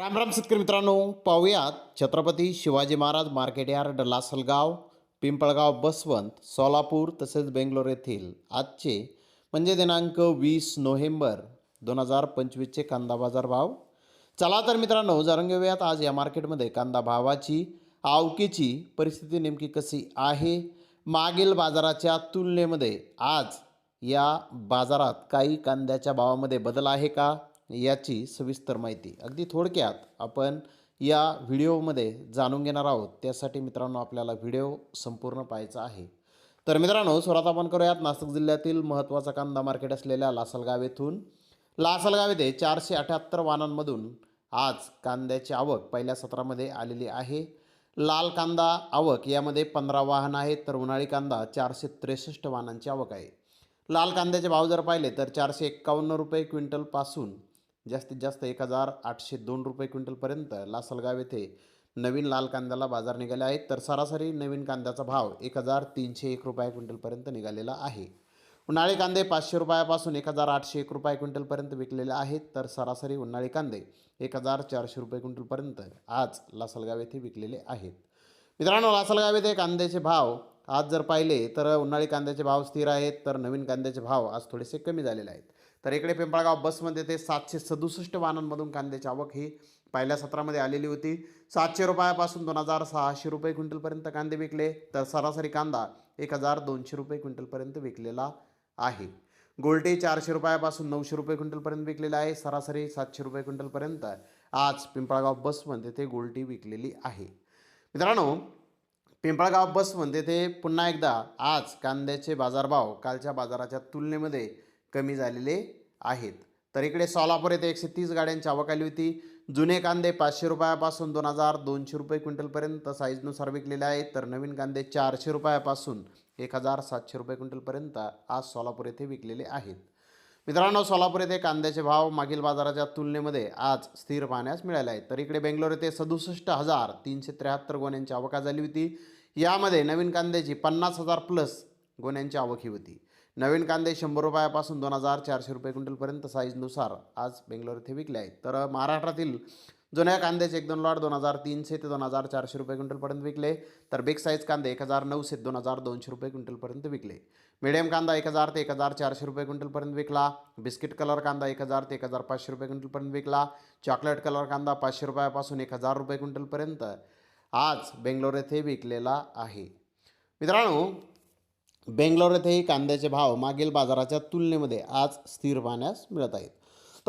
राम राम शेतकरी मित्रांनो पाहूयात छत्रपती शिवाजी महाराज मार्केट यार्ड लासलगाव पिंपळगाव बसवंत सोलापूर तसेच बेंगलोर येथील आजचे म्हणजे दिनांक वीस नोव्हेंबर दोन हजार पंचवीसचे कांदा बाजार भाव. चला तर मित्रांनो जाणून घेऊयात आज या मार्केटमध्ये कांदा भावाची आवकीची परिस्थिती नेमकी कशी आहे? मागील बाजाराच्या तुलनेमध्ये आज या बाजारात काही कांद्याच्या भावामध्ये बदल आहे का? याची सविस्तर माहिती. अगदी थोडक्यात आपण या व्हिडिओमध्ये जाणून घेणार आहोत. त्यासाठी मित्रांनो आपल्याला व्हिडिओ संपूर्ण पाहायचा आहे. तर मित्रांनो सुरुवात आपण करूयात. नाशिक जिल्ह्यातील महत्त्वाचा कांदा मार्केट असलेल्या लासलगाव येथून. लासलगाव येथे चारशे अठ्याहत्तर वाहनांमधून आज कांद्याची आवक पहिल्या सत्रामध्ये आलेली आहे. लाल कांदा आवक यामध्ये पंधरा वाहन आहेत तर उन्हाळी कांदा चारशे त्रेसष्ट वाहनांची आवक आहे. लाल कांद्याचे भाव जर पाहिले तर चारशे एक्कावन्न रुपये क्विंटलपासून जास्तीत जास्त एक हजार आठशे दोन रुपये क्विंटलपर्यंत लासलगाव येथे नवीन लाल कांद्याला बाजार निघाले आहेत. तर सरासरी नवीन कांद्याचा भाव एक हजार तीनशे एक रुपये क्विंटलपर्यंत निघालेला आहे. उन्हाळी कांदे पाचशे रुपयापासून एक हजार आठशे एक रुपये क्विंटलपर्यंत विकलेले आहेत. तर सरासरी उन्हाळी कांदे एक हजार चारशे रुपये क्विंटलपर्यंत आज लासलगाव येथे विकलेले आहेत. मित्रांनो लासलगाव येथे कांद्याचे भाव आज जर पाहिले तर उन्हाळी कांद्याचे भाव स्थिर आहेत तर नवीन कांद्याचे भाव आज थोडेसे कमी झालेले आहेत. तर इकडे पिंपळगाव बसमध्ये ते सातशे सदुसष्ट वाहनांमधून कांद्याची आवक ही पहिल्या सत्रामध्ये आलेली होती. सातशे रुपयापासून दोन हजार सहाशे रुपये क्विंटलपर्यंत कांदे विकले तर सरासरी कांदा एक हजार दोनशे रुपये क्विंटलपर्यंत विकलेला आहे. गोल्टे चारशे रुपयापासून नऊशे रुपये क्विंटलपर्यंत विकलेला आहे सरासरी सातशे रुपये क्विंटलपर्यंत आज पिंपळगाव बसमध्ये ते गोल्टी विकलेली आहे. मित्रांनो पिंपळगाव बसवंत ते पुन्हा एकदा आज कांद्याचे बाजारभाव कालच्या बाजाराच्या तुलनेमध्ये कमी झालेले आहेत. तर इकडे सोलापूर येथे एकशे तीस गाड्यांची आवक आली होती. जुने कांदे पाचशे रुपयापासून दोन हजार दोनशे रुपये क्विंटलपर्यंत साईजनुसार विकलेले आहेत. तर नवीन कांदे चारशे रुपयापासून एक हजार सातशे रुपये क्विंटलपर्यंत आज सोलापूर येथे विकलेले आहेत. मित्रांनो सोलापूर येथे कांद्याचे भाव मागील बाजाराच्या तुलनेमध्ये आज स्थिर पाहण्यास मिळाले आहेत. तर इकडे बेंगलोर येथे सदुसष्ट हजार तीनशे त्र्याहत्तर गोण्यांची आवका झाली होती. यामध्ये नवीन कांद्याची पन्नास हजार प्लस गोण्यांची आवक ही होती. नवीन कांदे शंभर रुपयापासून दोन हजार चारशे रुपये क्विंटलपर्यंत साईजनुसार आज बेंगलोर येथे विकले आहेत. तर महाराष्ट्रातील जुन्या कांद्याचे एक दोन लॉट दोन हजार तीनशे ते दोन हजार चारशे रुपये क्विंटलपर्यंत विकले तर बिग साईज कांदे एक हजार नऊशे दोन हजार दोनशे रुपये क्विंटलपर्यंत विकले मिडियम कांदा एक हजार ते एक हजार चारशे रुपये क्विंटलपर्यंत विकला बिस्किट कलर कांदा एक हजार ते एक हजार पाचशे रुपये क्विंटलपर्यंत विकला चॉकलेट कलर कांदा पाचशे रुपयापासून एक हजार रुपये क्विंटलपर्यंत आज बेंगलोर येथे विकलेला आहे। मित्रांनो बेंगलोर येथेही कांद्याचे भाव मागील बाजाराच्या तुलनेमध्ये आज स्थिर पाहण्यास मिळत आहेत।